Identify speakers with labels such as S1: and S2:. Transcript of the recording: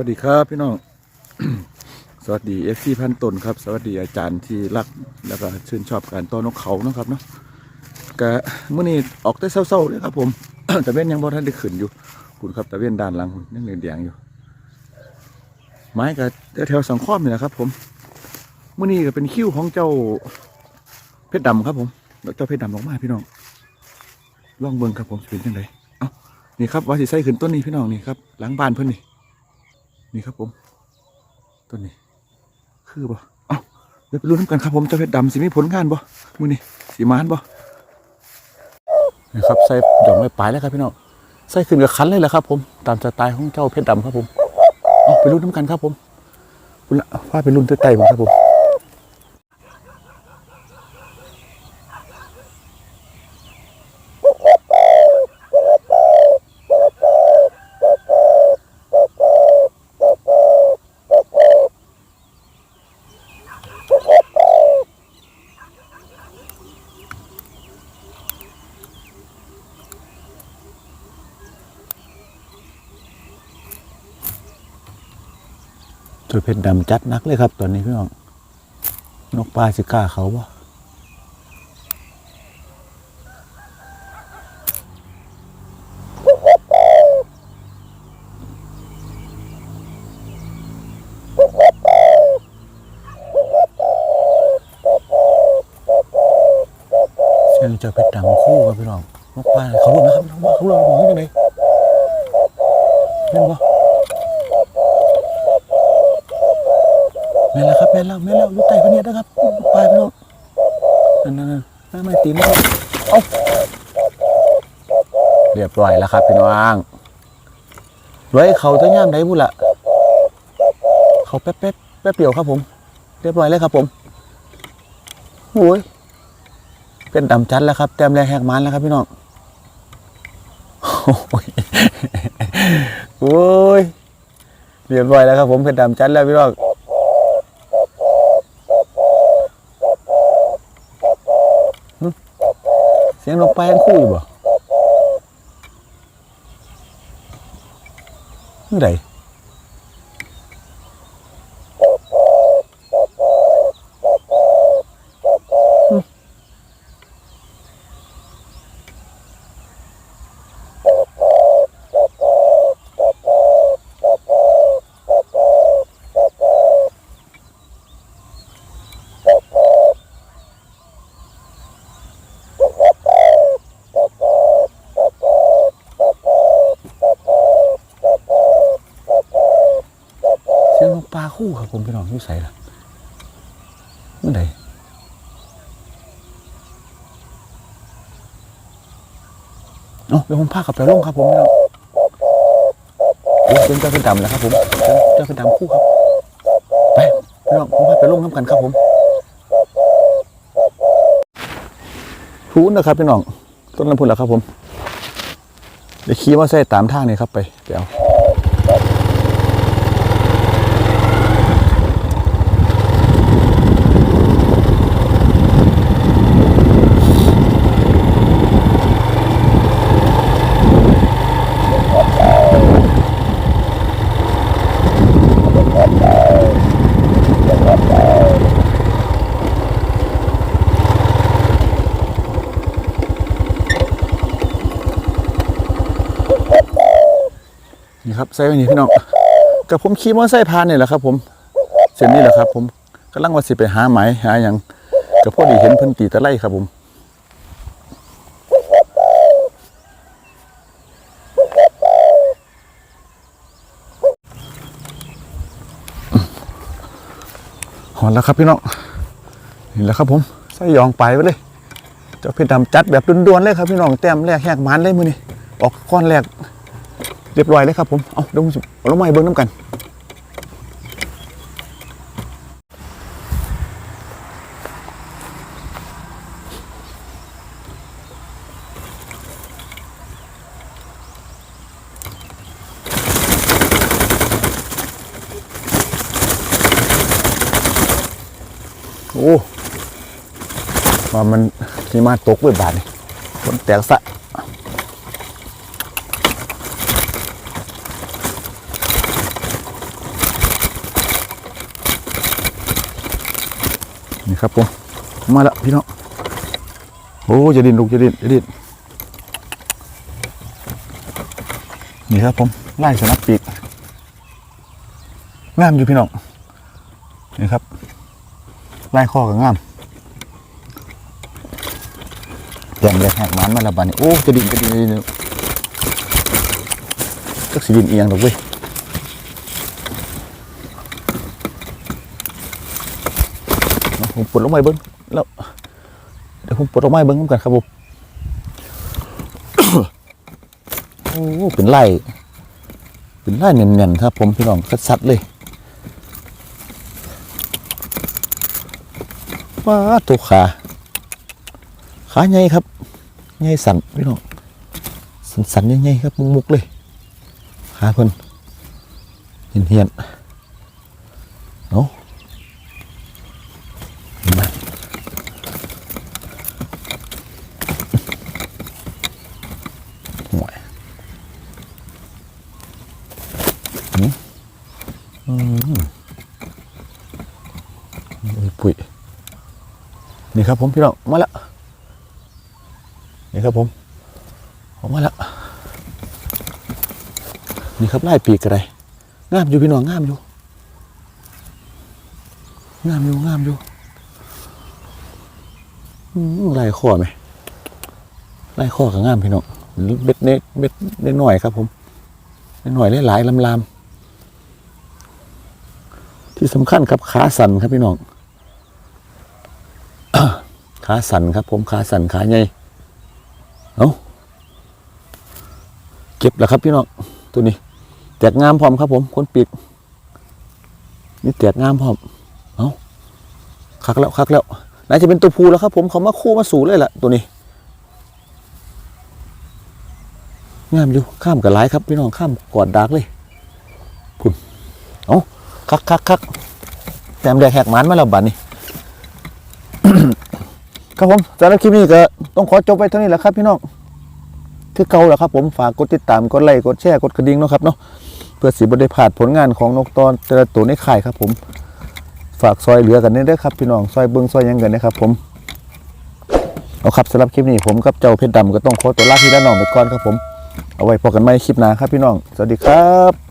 S1: สวัสดีครับพี่น้อง สวัสดีเอฟซีพันตนครับ สวัสดีอาจารย์ที่รักแล้วก็ชื่นชอบการต้อนนกเขาเนาะครับเนาะกะมื่อนี้ออกแต่เศร้าๆเลยครับผม แต่เว้นยังบ่ทันได้ขึ้นอยู่คุณครับแต่เว้นด้านหลังคุณยังแดงอยู่ ไม้กับแถวสังข้อมนี่แหละครับ ผมเมื่อนี้ก็เป็นคิ้วของเจ้าเพชรดำครับผมแล้วเจ้าเพชรดำลงมาพี่น้องล่องเบิงครับผมสิเป็นยังไงเอ้านี่ครับว่าสิใส่ขึ้นต้นนี้พี่น้องนี่ครับหลังบ้านเพิ่อนนี่ นี่ครับผมต้นนี้ คือบ่เอ้าเดี๋ยวไปรู้น้ำกันครับผมเจ้าเพชรดำสิมีผลงานบ่มือนี่สีมานบ่นี่ครับใส่หย่อกไม้ปลายแล้วครับพี่น้องใส่ขึ้นกับคันเลยแหละครับ ผมตามสไตล์ของเจ้าเพชรดำครับผมเอาไปรุ่นน้ำกันครับผมคุณละพาไปรุ่นใต้ๆผมครับผม เจ้าเพชรดำจัดนักเลยครับ ตอนนี้พี่น้อง นกปลาสิก้าเขาบ่เสียงเจ้าเพชรดำคู่ครับพี่น้องนกปลาเขารู้นะครับเขารู้เขารู้บอกให้ยังไงเห็นบ่ แม่นแล้วครับแม่นแล้วแม่นแล้วอยู่ใต้พเนียดนะครับปลายพี่น้องนั่นนั่นนั่นไม่ไม่ตีไม่เอาเรียบร้อยแล้วครับพี่น้องไว้เขาจะย่ามไหนบุละเขาแป๊บแป๊บแป๊บเดียวครับผม เรียบร้อยเลยครับผมโอ้ยเป็นดำจัดแล้วครับ แต้มแรกแหกมันแล้วครับพี่น้องโอ้ยเรียบร้อยแล้วครับผมเป็นดำจัดแล้วพี่น้อง สียงนกไปยังคู่อยู่บ่เมื่อไหร่าคู่ครับผมพี่น้องอยู่ใส่ละเมื่อไหร่เอ้าเดี๋ยวผมพากลับไปลงครับผมพี่น้องโอ้ยเป็นเจ้าเป็นดำแล้วครับผมเจ้าเป็นดำคู่ครับไปพี่น้องผมพาไปลงน้ำกันครับผมพูนนะครับพี่น้องต้นลำพูนแล้วครับผมเดี๋ยวขี่มาใส่ตามทางนี่ครับไปเดี๋ยว ครับใส่ไว้นี่พี่น้องกับผมขี่มอเตอร์ไซค์ผ่านนี่แหละครับผมเส้นนี้แหละครับ ผมกำลังว่าสิไปหาไหมหาอย่างกับพอดีเห็นเพิ่นตีตะไลครับผมหอนแล้วครับพี่น้องนี่แหละครับผมใส่ยองไปไปเลยเจ้าเพชรดำจัดแบบด่วนๆเลยครับพี่น้องแต้มแรกแหกมันเลยมือนี่ออกก้อนแรก เรียบร้อยเลยครับผมเอาเดี๋ยวผมสิเอาลงมาให้เบิ้งน้ำกัน โอ้ว่ามันขี่มาตกเบิดบาทนี่ฝนแตกสะ ครับผมมาแล้วพี่น้องโอ้จะดินลูกจะดินจะดินนี่ครับผมไล่สนับปีกงามอยู่พี่น้องนี่ครับไล่ข้อกับงามแจ่มเลยแหกมันมาละบาดนี่โอ้จะดินจะดินจะดินก็สิดินเอียงดอกเว้ย ผมปลดลงไปเบิ้งแล้วเดี๋ยวผมปลดลงไปเบิ้งกันครับผมโอ้เป็นไล่เป็นไล่เนียนๆครับผมพี่น้องสัดๆเลยว้าตัวขาขาใหญ่ครับใหญ่สันพี่น้องสันสันๆใหญ่ๆครับมุกๆเลยขาเพิ่นเหียนๆเนาะ มาห่วยหืมอืมโอ้ย ปุ๋ยนี่ครับผมพี่น้องมาแล้วนี่ครับผมออกมาแล้วนี่ครับไล่ปีกอะไรงามอยู่พี่น้องงามอยู่งามอยู่งามอยู่อืมลายข้อไหมไลายข้อกับงามพี่น้องเบ็ดเน็ตเบ็ดเน็ตหน่อยครับผมเน็ตหน่อยหลายๆลำลาม ที่สำคัญครับขาสั่นครับพี่น้องขาสั่นครับ ผมขาสั่นขาใหญ่เอาเก็บแล้วครับพี่น้องตัวนี้ แตกงามพร้อมครับ ผมคนปิดนี่แตกงามพร้อมเอาคักแล้วคักแล้วน่าจะเป็นตัวผู้แล้วครับ ผมเขามาคู่มาสู่เลยล่ะตัวนี้งามอยู่ข้ามกับหลายครับพี่น้องข้ามกอดดากเลยพุ่นเอา คักคักคักแต้มแดกแหกมันมาแล้วบัดนี้ ครับผมสำหรับคลิปนี้ก็ต้องขอจบไปเท่านี้แหละครับพี่น้องคือเก่าแหละครับผมฝากกดติดตามกดไลค์กดแชร์กดกระดิ่งนะครับเนาะเพื่อสิบได้พาดผลงานของนกตอนแต่ละตัวในข่ายครับ ผม ฝากซอยเหลือกันนี่ด้วยครับพี่น้องซอยเบิ้งซอยยังกันนะครับ ผมเอาครับสำหรับคลิปนี้ผมกับเจ้าเพชรดำก็ต้องขอตัวลาพี่และน้องไปก่อนครับผมเอาไว้พบกันใหม่คลิปหน้าครับพี่น้อง สวัสดีครับ